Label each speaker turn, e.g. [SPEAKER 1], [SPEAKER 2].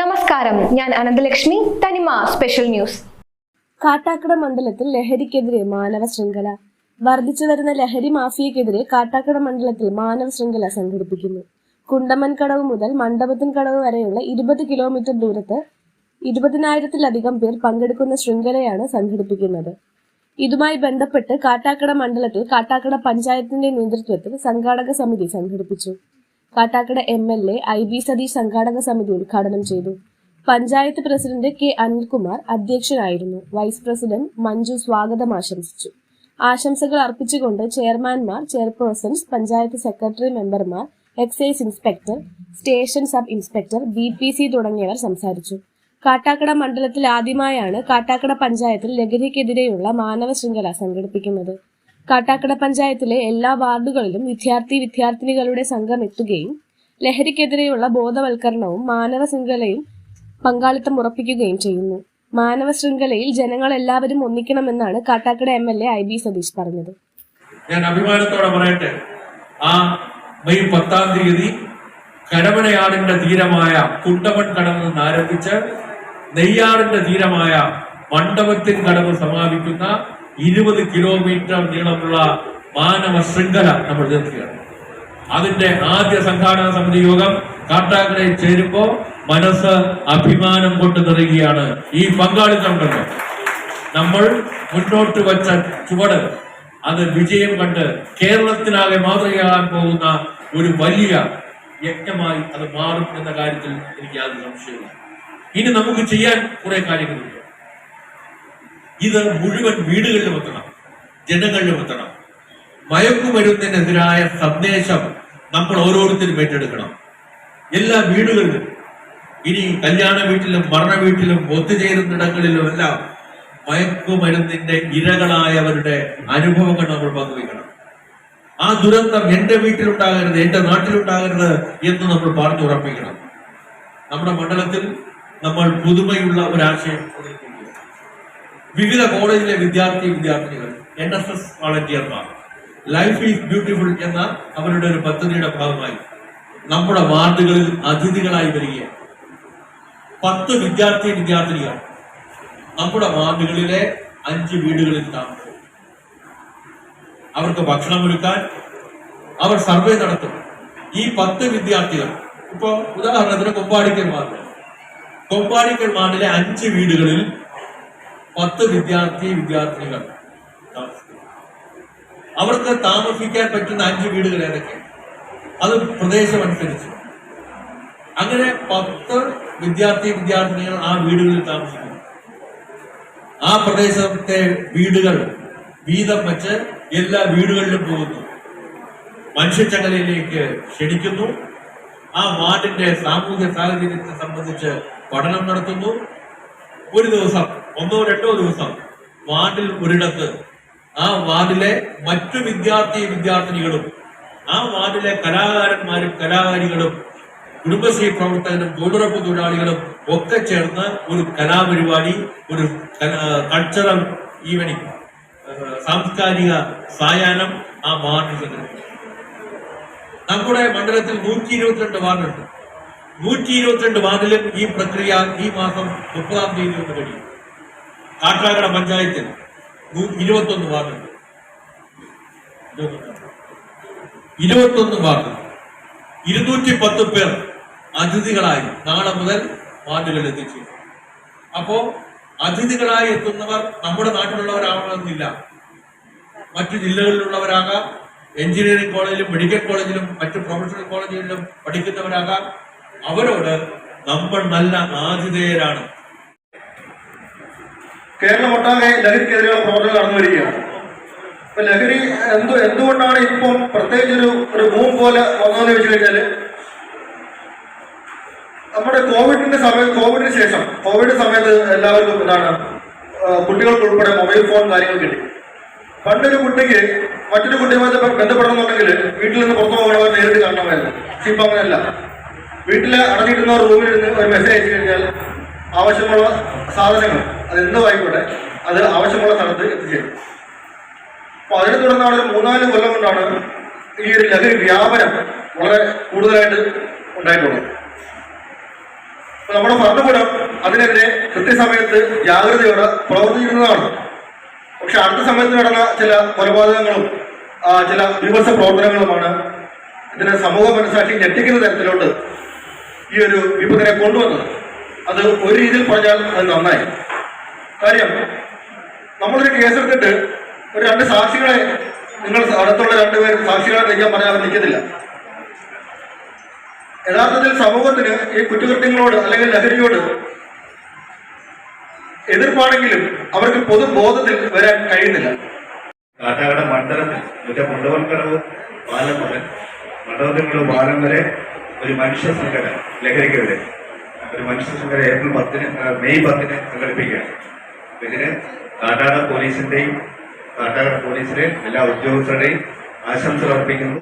[SPEAKER 1] നമസ്കാരം. ഞാൻ അനന്തലക്ഷ്മി. തനിമ സ്പെഷ്യൽ ന്യൂസ്.
[SPEAKER 2] കാട്ടാക്കട മണ്ഡലത്തിൽ ലഹരിക്കെതിരെ മാനവ ശൃംഖല. വർദ്ധിച്ചു വരുന്ന ലഹരി മാഫിയക്കെതിരെ കാട്ടാക്കട മണ്ഡലത്തിൽ മാനവ ശൃംഖല സംഘടിപ്പിക്കുന്നു. കുണ്ടമൻകടവ് മുതൽ മണ്ഡപത്തിൻ കടവ് വരെയുള്ള ഇരുപത് കിലോമീറ്റർ ദൂരത്ത് ഇരുപതിനായിരത്തിലധികം പേർ പങ്കെടുക്കുന്ന ശൃംഖലയാണ് സംഘടിപ്പിക്കുന്നത്. ഇതുമായി ബന്ധപ്പെട്ട് കാട്ടാക്കട മണ്ഡലത്തിൽ കാട്ടാക്കട പഞ്ചായത്തിന്റെ നേതൃത്വത്തിൽ സംഘാടക സമിതി സംഘടിപ്പിച്ചു. Kattakada M L A I B Satheesh സംഘാടക സമിതി ഉദ്ഘാടനം ചെയ്തു. പഞ്ചായത്ത് പ്രസിഡന്റ് കെ അനിൽകുമാർ അധ്യക്ഷനായിരുന്നു. വൈസ് പ്രസിഡന്റ് മഞ്ജു സ്വാഗതം ആശംസിച്ചു. ആശംസകൾ അർപ്പിച്ചുകൊണ്ട് ചെയർമാൻമാർ ചെയർപേഴ്സൺസ് പഞ്ചായത്ത് സെക്രട്ടറി മെമ്പർമാർ excise inspector station sub inspector B തുടങ്ങിയവർ സംസാരിച്ചു. കാട്ടാക്കട മണ്ഡലത്തിൽ ആദ്യമായാണ് കാട്ടാക്കട പഞ്ചായത്തിൽ ലഹരിക്കെതിരെയുള്ള മാനവ ശൃംഖല സംഘടിപ്പിക്കുന്നത്. കാട്ടാക്കട പഞ്ചായത്തിലെ എല്ലാ വാർഡുകളിലും വിദ്യാർത്ഥി വിദ്യാർത്ഥിനികളുടെ സംഘം എത്തുകയും ലഹരിക്കെതിരെയുള്ള ബോധവൽക്കരണവും മാനവ ശൃംഖലയും പങ്കാളിത്തം ഉറപ്പിക്കുകയും ചെയ്യുന്നു. മാനവ ശൃംഖലയിൽ ജനങ്ങൾ എല്ലാവരും ഒന്നിക്കണമെന്നാണ് Kattakada M L A I B Satheesh പറഞ്ഞത്.
[SPEAKER 3] ഞാൻ അഭിമാനത്തോടെ പറയട്ടെ ആ മെയ് പത്താം തീയതി തീരമായ കുണ്ടമൺ കടവ് നിന്ന് ആരംഭിച്ച് നെയ്യാറിന്റെ തീരമായ മണ്ഡപത്തിൻ കടവ് സമാപിക്കുന്ന ഇരുപത് കിലോമീറ്റർ നീളമുള്ള മാനവ ശൃംഖല നമ്മൾ തീർക്കുകയാണ് അതിന്റെ ആദ്യ സംഘാടന സമിതി യോഗം കാട്ടാക്കടയിൽ ചേരുമ്പോ മനസ്സ് അഭിമാനം കൊണ്ട് നിറയുകയാണ് ഈ പങ്കാളിത്തം കണ്ട് നമ്മൾ മുന്നോട്ട് വച്ച ചുവട് അത് വിജയം കണ്ട് കേരളത്തിനാകെ മാതൃകയാകാൻ പോകുന്ന ഒരു വലിയ യജ്ഞമായി അത് മാറും എന്ന കാര്യത്തിൽ എനിക്ക് യാതൊരു സംശയമില്ല ഇനി നമുക്ക് ചെയ്യാൻ കുറെ കാര്യങ്ങളുണ്ട്. ഇത് മുഴുവൻ വീടുകളിലും എത്തണം ജനങ്ങളിലും എത്തണം. മയക്കുമരുന്നിനെതിരായ സന്ദേശം നമ്മൾ ഓരോരുത്തരും ഏറ്റെടുക്കണം. എല്ലാ വീടുകളിലും ഇനി കല്യാണ വീട്ടിലും മരണ വീട്ടിലും ഒത്തുചേരുന്നിടങ്ങളിലും എല്ലാം മയക്കുമരുന്നിന്റെ ഇരകളായവരുടെ അനുഭവങ്ങൾ നമ്മൾ പങ്കുവയ്ക്കണം. ആ ദുരന്തം എന്റെ വീട്ടിലുണ്ടാകരുത് എന്റെ നാട്ടിലുണ്ടാകരുത് എന്ന് നമ്മൾ പറഞ്ഞുറപ്പിക്കണം. നമ്മുടെ മണ്ഡലത്തിൽ നമ്മൾ പുതുമയുള്ള ഒരാശയം. വിവിധ കോളേജിലെ വിദ്യാർത്ഥി വിദ്യാർത്ഥികൾ എൻ എസ് എസ് വളണ്ടിയർമാർ. ലൈഫ് ഈസ് ബ്യൂട്ടിഫുൾ എന്ന അവരുടെ ഒരു പദ്ധതിയുടെ ഭാഗമായി നമ്മുടെ വാർഡുകളിൽ അതിഥികളായി വരികയാണ്. പത്ത് വിദ്യാർത്ഥി വിദ്യാർത്ഥിനികൾ നമ്മുടെ വാർഡുകളിലെ അഞ്ച് വീടുകളിൽ താമസം അവർക്ക് ഭക്ഷണം ഒരുക്കാൻ അവർ സർവേ നടത്തും. ഈ പത്ത് വിദ്യാർത്ഥികൾ ഇപ്പോ ഉദാഹരണത്തിന് കൊമ്പാടിക്കൽ വാർഡ്. കൊമ്പാടിക്കൽ വാർഡിലെ അഞ്ച് വീടുകളിൽ പത്ത് വിദ്യാർത്ഥി വിദ്യാർത്ഥിനികൾ അവർക്ക് താമസിക്കാൻ പറ്റുന്ന അഞ്ച് വീടുകൾ ഏതൊക്കെ? അത് പ്രദേശമനുസരിച്ച്. അങ്ങനെ പത്ത് വിദ്യാർത്ഥി വിദ്യാർത്ഥിനികൾ ആ വീടുകളിൽ താമസിക്കുന്നു. ആ പ്രദേശത്തെ വീടുകൾ വീതം വെച്ച് എല്ലാ വീടുകളിലും പോകുന്നു. മനുഷ്യച്ചങ്ങലയിലേക്ക് ക്ഷണിക്കുന്നു. ആ വാർഡിന്റെ സാമൂഹ്യ സാഹചര്യത്തെ സംബന്ധിച്ച് പഠനം നടത്തുന്നു. ഒരു ദിവസം ഒന്നോ രണ്ടോ ദിവസം വാർഡിൽ ഒരിടത്ത് ആ വാർഡിലെ മറ്റു വിദ്യാർത്ഥി വിദ്യാർത്ഥിനികളും ആ വാർഡിലെ കലാകാരന്മാരും കലാകാരികളും കുടുംബശ്രീ പ്രവർത്തകരും തൊഴിലുറപ്പ് തൊഴിലാളികളും ഒക്കെ ചേർന്ന് ഒരു കലാപരിപാടി ഒരു കൾച്ചറൽ ഈവനിങ് സാംസ്കാരിക സായാഹ്നം ആ വാർഡിൽ നമ്മുടെ മണ്ഡലത്തിൽ നൂറ്റി ഇരുപത്തിരണ്ട് വാർഡുണ്ട്. നൂറ്റി ഇരുപത്തിരണ്ട് വാർഡിലും ഈ പ്രക്രിയ ഈ മാസം മുപ്പതാം തീയതി ഒന്ന് കഴിയും. കാട്ടാക്കട പഞ്ചായത്തിൽ ഇരുപത്തൊന്ന് വാർഡുണ്ട് ഇരുപത്തൊന്ന് വാർഡ് ഇരുന്നൂറ്റി പത്ത് പേർ അതിഥികളായി നാളെ മുതൽ വാർഡുകളിൽ എത്തിച്ചു അപ്പോ അതിഥികളായി എത്തുന്നവർ നമ്മുടെ നാട്ടിലുള്ളവരാവണമെന്നില്ല. മറ്റു ജില്ലകളിലുള്ളവരാകാം. എഞ്ചിനീയറിംഗ് കോളേജിലും മെഡിക്കൽ കോളേജിലും മറ്റു പ്രൊഫഷണൽ കോളേജുകളിലും പഠിക്കുന്നവരാകാം. അവരോട് നമ്മൾ നല്ല ആതിഥേയരാണ്.
[SPEAKER 4] കേരളം ഒട്ടാകെ ലഹരിക്കെതിരെയുള്ള പ്രവർത്തനം നടന്നു വരികയാണ്. ഇപ്പൊ ലഹരി എന്തു എന്തുകൊണ്ടാണ് ഇപ്പം പ്രത്യേകിച്ച് ഒരു ഒരു ബൂം പോലെ വന്നതെന്ന് വെച്ച് കഴിഞ്ഞാൽ നമ്മുടെ കോവിഡിന്റെ സമയത്ത് കോവിഡിന് ശേഷം കോവിഡ് സമയത്ത് എല്ലാവർക്കും എന്താണ് കുട്ടികൾക്ക് ഉൾപ്പെടെ മൊബൈൽ ഫോൺ കാര്യങ്ങൾ കിട്ടി. പണ്ടൊരു കുട്ടിക്ക് മറ്റൊരു കുട്ടിയുമായി ബന്ധ- ബന്ധപ്പെടണമെന്നുണ്ടെങ്കിൽ വീട്ടിൽ നിന്ന് പുറത്തു പോകണമെന്ന് നേരിട്ട് കാണണമായിരുന്നു ഇപ്പൊ അങ്ങനെയല്ല. വീട്ടിലെ അടഞ്ഞിരുന്ന റൂമിലിരുന്ന് ഒരു മെസ്സേജ് അയച്ചു കഴിഞ്ഞാൽ ആവശ്യമുള്ള സാധനങ്ങൾ അത് എന്തും ആയിക്കോട്ടെ അത് ആവശ്യമുള്ള സ്ഥലത്ത് എത്തിച്ചേരും. അപ്പൊ അതിനെ തുടർന്നാണ് ഒരു മൂന്നാൽ കൊല്ലം കൊണ്ടാണ് ഈ ഒരു ലഹരി വ്യാപനം വളരെ കൂടുതലായിട്ട് ഉണ്ടായിട്ടുള്ളത്. അപ്പോൾ നമ്മുടെ ഭരണകൂടം അതിനെതിരെ കൃത്യസമയത്ത് ജാഗ്രതയോടെ പ്രവർത്തിക്കുന്നതാണ്. പക്ഷെ അടുത്ത സമയത്ത് നടന്ന ചില കൊലപാതകങ്ങളും ചില വിമർശ പ്രവർത്തനങ്ങളുമാണ് ഇതിനെ സമൂഹ മനസ്സാക്ഷി ഞെട്ടിക്കുന്ന തരത്തിലോട്ട് ഈ ഒരു വിപത്തിനെ കൊണ്ടുവന്നത്. അത് ഒരു രീതിയിൽ പറഞ്ഞാൽ അത് നന്നായി. കാര്യം നമ്മളൊരു കേസെടുത്തിട്ട് ഒരു രണ്ട് സാക്ഷികളെ നിങ്ങൾ അടുത്തുള്ള രണ്ടുപേർ സാക്ഷികളെ നിൽക്കാൻ പറഞ്ഞാൽ അവർ നിൽക്കത്തില്ല. യഥാർത്ഥത്തിൽ സമൂഹത്തിന് ഈ കുറ്റകൃത്യങ്ങളോട് അല്ലെങ്കിൽ ലഹരിയോട് എതിർപ്പാണെങ്കിലും അവർക്ക് പൊതുബോധത്തിൽ വരാൻ കഴിയുന്നില്ല.
[SPEAKER 5] കാട്ടാക്കട മണ്ഡലത്തിൽ മറ്റേ മണ്ഡപക്കടവ് പാലം മുതൽ മണ്ഡലത്തിൽ പാലം വരെ ഒരു മനുഷ്യ സംഘടന ലഹരിക്കെതിരെ. ഒരു മനുഷ്യ സംഘടന ഏപ്രിൽ പത്തിന് മെയ് പത്തിന് സംഘടിപ്പിക്കുകയാണ് ഇതിന് കാട്ടാട പോലീസിന്റെയും കാട്ടാട പോലീസിലെ എല്ലാ ഉദ്യോഗസ്ഥരുടെയും ആശംസകൾ അർപ്പിക്കുന്നു.